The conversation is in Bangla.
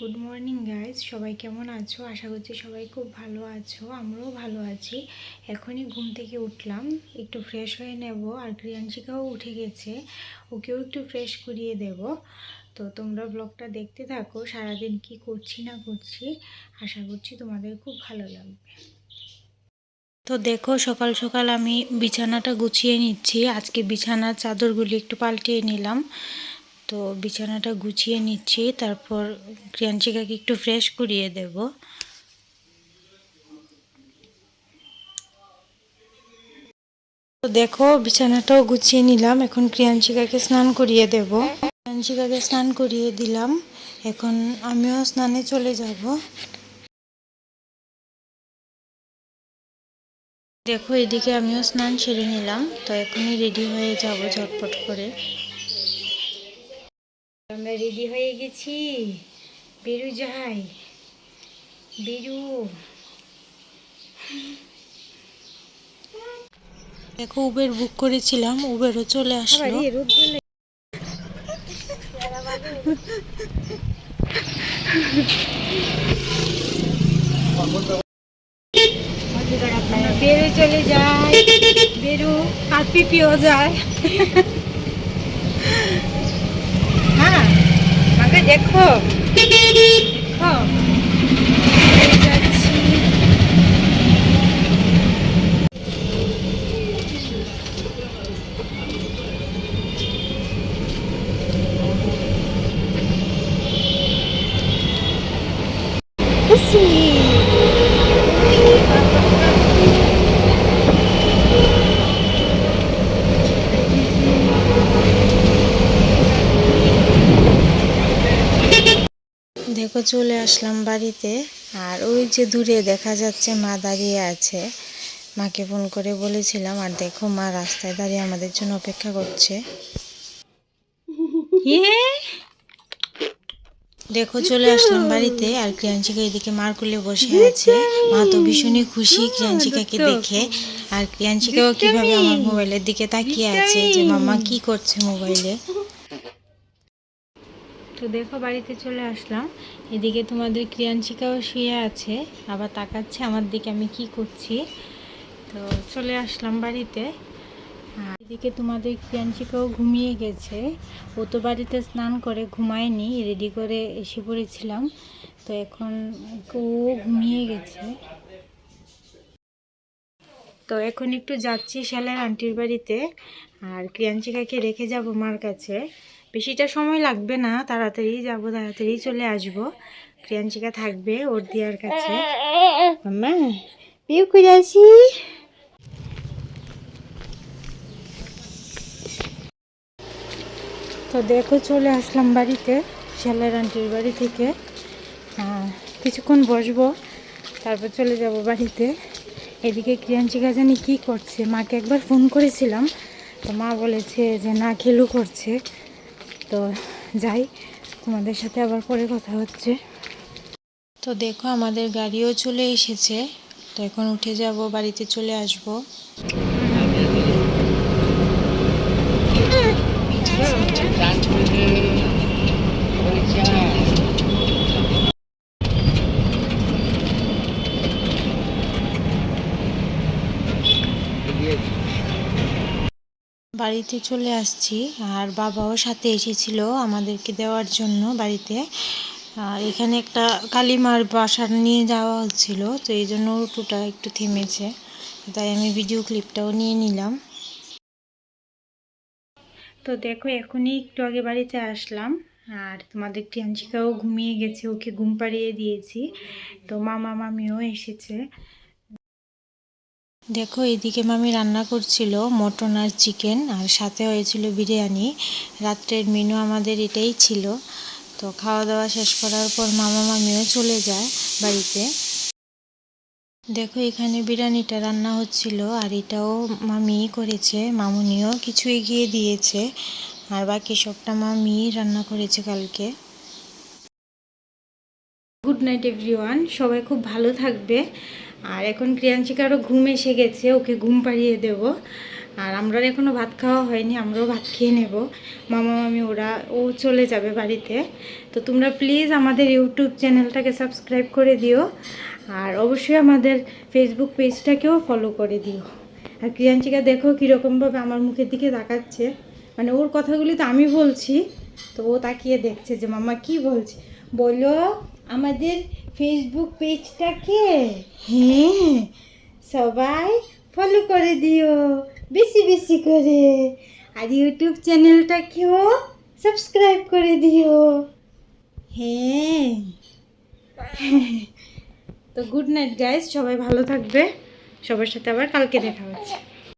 গুড মর্নিং গাইজ সবাই কেমন আছো? আশা করছি সবাই খুব ভালো আছো। আমরাও ভালো আছি। এখনই ঘুম থেকে উঠলাম। একটু ফ্রেশ হয়ে নেব। আর ক্রিয়াঞ্চিকাও উঠে গেছে। ওকেও একটু ফ্রেশ করিয়ে দেব। তো তোমরা ব্লগটা দেখতে থাকো। সারাদিন কি করছি, না করছি, আশা করছি তোমাদের খুব ভালো লাগবে। তো দেখো, সকাল সকাল আমি বিছানাটা গুছিয়ে নিচ্ছি। আজকে বিছানার চাদরগুলি একটু পাল্টিয়ে নিলাম। তো বিছানাটা গুছিয়ে নিচ্ছি, তারপর ক্রিয়াঞ্চিকাকে একটু ফ্রেশ করিয়ে দেব। তো দেখো, বিছানাটাও গুছিয়ে নিলাম, এখন ক্রিয়াঞ্চিকাকে স্নান করিয়ে দেব। ক্রিয়াঞ্চিকাকে স্নান করিয়ে দিলাম, এখন আমিও স্নানে চলে যাব। দেখো, এদিকে আমিও স্নান সেরে নিলাম, তো এখনই রেডি হয়ে যাব ঝটপট করে। আমরা রেডি হয়ে গেছি। বেরু যাই। বেরু। দেখো উবের বুক করেছিলাম উবেরও চলে আসলো। বেরু চলে যায় বেরু। আর পিপিও যায়। আগে দেখো দেখো এই যাচ্ছি। খুশি দেখো চলে আসলাম বাড়িতে। আর ওই যে দূরে দেখা যাচ্ছে মা দাঁড়িয়ে আছে। মাকে ফোন করে বলেছিলাম আর দেখো মা রাস্তায় দাঁড়িয়ে আমাদের জন্য অপেক্ষা করছে। ইয়ে! দেখো চলে আসলাম বাড়িতে আর ক্রিয়াঞ্চিকা এদিকে মার কোলে বসে আছে। মা তো ভীষণই খুশি ক্রিয়াঞ্চিকাকে দেখে। আর ক্রিয়াঞ্চিকাও কীভাবে আমার মোবাইলের দিকে তাকিয়ে আছে যে মামা কি করছে মোবাইলে? তো দেখো, বাড়িতে চলে আসলাম। এদিকে তোমাদের ক্রিয়াঞ্চিকাও শুয়ে আছে, আবার তাকাচ্ছে আমার দিকে, আমি কি করছি? তো চলে আসলাম বাড়িতে। এদিকে তোমাদের ক্রিয়াঞ্চিকাও ঘুমিয়ে গেছে। ও তো বাড়িতে স্নান করে, ঘুমায়নি রেডি করে এসে পড়েছিলাম। তো এখন ও ঘুমিয়ে গেছে। তো এখন একটু যাচ্ছি শ্যালের আন্টির বাড়িতে, আর ক্রিয়াঞ্চিকাকে রেখে যাব মার কাছে। বেশিটা সময় লাগবে না, তাড়াতাড়ি যাব, তাড়াতাড়ি চলে আসব। ক্রিয়াঞ্চিকা থাকবে ওর দিয়ার কাছে। আসি। তো দেখো, চলে আসলাম বাড়িতে, শ্যালের আন্টির বাড়ি থেকে। কিছুক্ষণ বসবো, তারপর চলে যাব বাড়িতে। এদিকে ক্রিয়াঞ্চিকা জানি কী করছে, মাকে একবার ফোন করেছিলাম, তো মা বলেছে যে না, খেলু করছে। তো যাই তোমাদের সাথে আবার পরে কথা হচ্ছে। তো দেখো আমাদের গাড়িও চলে এসেছে। তো এখন উঠে যাব বাড়িতে চলে আসব। বাড়িতে চলে আসছি আর বাবাও সাথে এসেছিল আমাদেরকে দেওয়ার জন্য বাড়িতে। আর এখানে একটা কালিমার বাসা নিয়ে যাওয়া হচ্ছিল, তো এই জন্য টোটা একটু থেমেছে। তাই আমি ভিডিও ক্লিপটাও নিয়ে নিলাম। তো দেখো, এখনই একটু আগে বাড়িতে আসলাম। আর তোমাদের টিয়াঞ্চিকাও ঘুমিয়ে গেছে, ওকে ঘুম পাড়িয়ে দিয়েছি। তো মামা, মামিও এসেছে। দেখো, এদিকে মামি রান্না করছিল মটন আর চিকেন, আর সাথে হয়েছিল বিরিয়ানি। রাত্রের মেনু আমাদের এটাই ছিল। তো খাওয়া দাওয়া শেষ করার পর মামা মামিও চলে যায় বাড়িতে। দেখো, এখানে বিরিয়ানিটা রান্না হচ্ছিল, আর এটাও মামি করেছে, মামুনিও কিছু এগিয়ে দিয়েছে, আর বাকি সবটা মামি রান্না করেছে কালকে। গুড নাইট এভরিওয়ান সবাই খুব ভালো থাকবে। আর এখন ক্রিয়াঞ্চিকারও ঘুম এসে গেছে, ওকে ঘুম পাড়িয়ে দেব। আর আমরা এখনও ভাত খাওয়া হয়নি, আমরাও ভাত খেয়ে নেব। মামা, মামি, ওরা, ও চলে যাবে বাড়িতে। তো তোমরা প্লিজ আমাদের ইউটিউব চ্যানেলটাকে সাবস্ক্রাইব করে দিও। আর অবশ্যই আমাদের ফেসবুক পেজটাকেও ফলো করে দিও। আর ক্রিয়াঞ্চিকা দেখো কীরকমভাবে আমার মুখের দিকে তাকাচ্ছে। মানে ওর কথাগুলি তো আমি বলছি, তো ও তাকিয়ে দেখছে যে, মামা, কি বলছে? বলো আমাদের ফেসবুক পেজটাকে হ্যাঁ। সবাই ফলো করে দিও বেশি বেশি করে। আর ইউটিউব চ্যানেলটাকেও সাবস্ক্রাইব করে দিও। হ্যাঁ। তো গুড নাইট গাইস সবাই ভালো থাকবে। সবার সাথে আবার কালকে দেখা হচ্ছে।